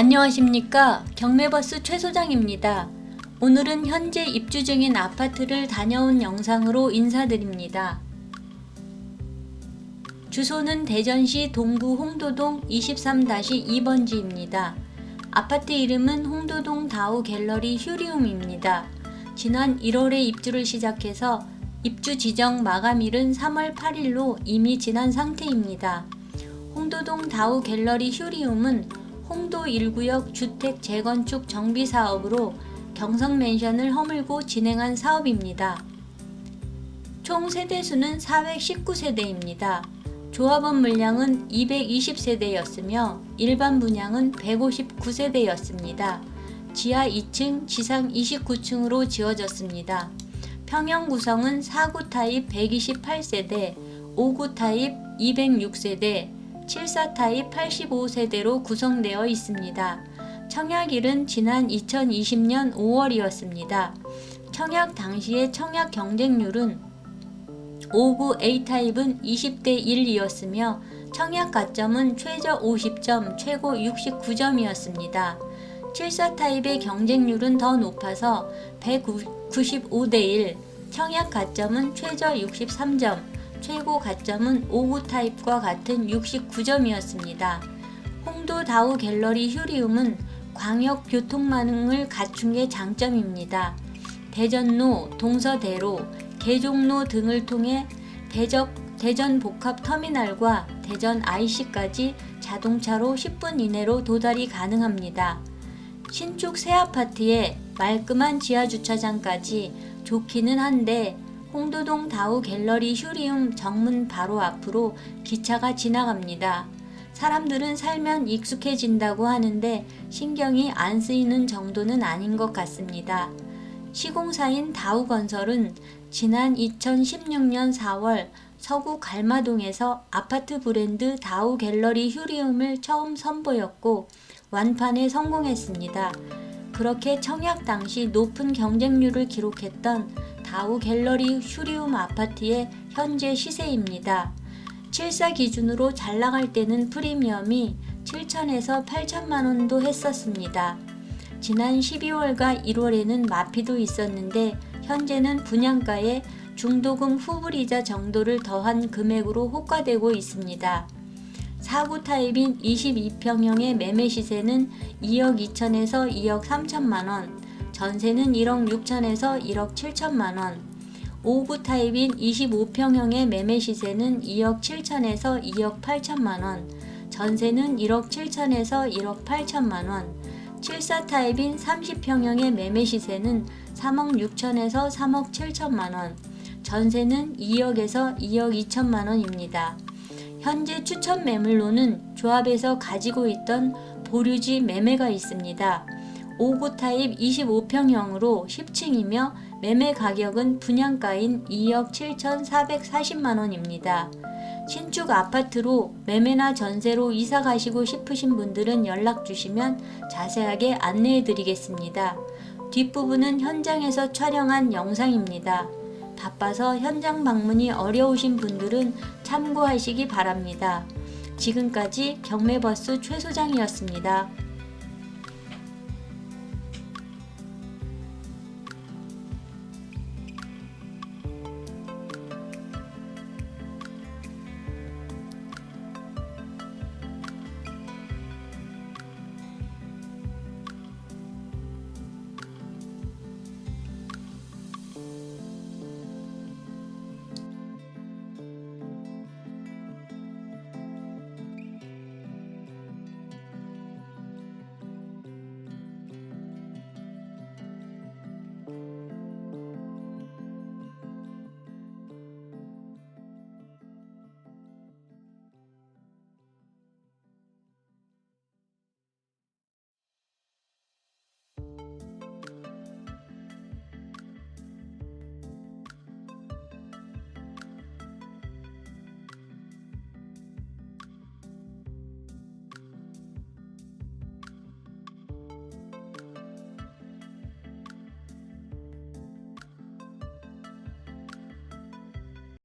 안녕하십니까. 경매버스 최 소장입니다. 오늘은 현재 입주 중인 아파트를 다녀온 영상으로 인사드립니다. 주소는 대전시 동구 홍도동 23-2번지입니다. 아파트 이름은 홍도동 다우 갤러리 휴리움입니다. 지난 1월에 입주를 시작해서 입주 지정 마감일은 3월 8일로 이미 지난 상태입니다. 홍도동 다우 갤러리 휴리움은 홍도 1구역 주택 재건축 정비 사업으로 경성 맨션을 허물고 진행한 사업입니다. 총 세대수는 419세대입니다. 조합원 물량은 220세대였으며 일반 분양은 159세대였습니다. 지하 2층, 지상 29층으로 지어졌습니다. 평형 구성은 4구 타입 128세대, 5구 타입 206세대, 74 타입 85세대로 구성되어 있습니다. 청약일은 지난 2020년 5월이었습니다. 청약 당시의 청약 경쟁률은 5구 A타입은 20대 1이었으며 청약 가점은 최저 50점, 최고 69점이었습니다. 74 타입의 경쟁률은 더 높아서 195대 1, 청약 가점은 최저 63점, 최고 가점은 5구 타입과 같은 69점이었습니다. 홍도 다우 갤러리 휴리움은 광역 교통망을 갖춘 게 장점입니다. 대전로, 동서대로, 계종로 등을 통해 대적, 대전 복합 터미널과 대전 IC까지 자동차로 10분 이내로 도달이 가능합니다. 신축 새 아파트에 말끔한 지하 주차장까지 좋기는 한데 홍도동 다우 갤러리 휴리움 정문 바로 앞으로 기차가 지나갑니다. 사람들은 살면 익숙해진다고 하는데 신경이 안 쓰이는 정도는 아닌 것 같습니다. 시공사인 다우 건설은 지난 2016년 4월 서구 갈마동에서 아파트 브랜드 다우 갤러리 휴리움을 처음 선보였고 완판에 성공했습니다. 그렇게 청약 당시 높은 경쟁률을 기록했던 다우 갤러리 휴리움 아파트의 현재 시세입니다. 74 기준으로 잘 나갈 때는 프리미엄이 7천에서 8천만 원도 했었습니다. 지난 12월과 1월에는 마피도 있었는데 현재는 분양가에 중도금 후불이자 정도를 더한 금액으로 호가되고 있습니다. 4구 타입인 22평형의 매매 시세는 2억 2천에서 2억 3천만 원, 전세는 1억 6천에서 1억 7천만 원, 5구 타입인 25평형의 매매 시세는 2억 7천에서 2억 8천만 원, 전세는 1억 7천에서 1억 8천만 원, 74 타입인 30평형의 매매 시세는 3억 6천에서 3억 7천만 원, 전세는 2억에서 2억 2천만 원입니다. 현재 추천 매물로는 조합에서 가지고 있던 보류지 매매가 있습니다. 5구 타입 25평형으로 10층이며 매매 가격은 분양가인 2억 7,440만 원입니다. 신축 아파트로 매매나 전세로 이사 가시고 싶으신 분들은 연락 주시면 자세하게 안내해 드리겠습니다. 뒷부분은 현장에서 촬영한 영상입니다. 바빠서 현장 방문이 어려우신 분들은 참고하시기 바랍니다. 지금까지 경매버스 최 소장이었습니다.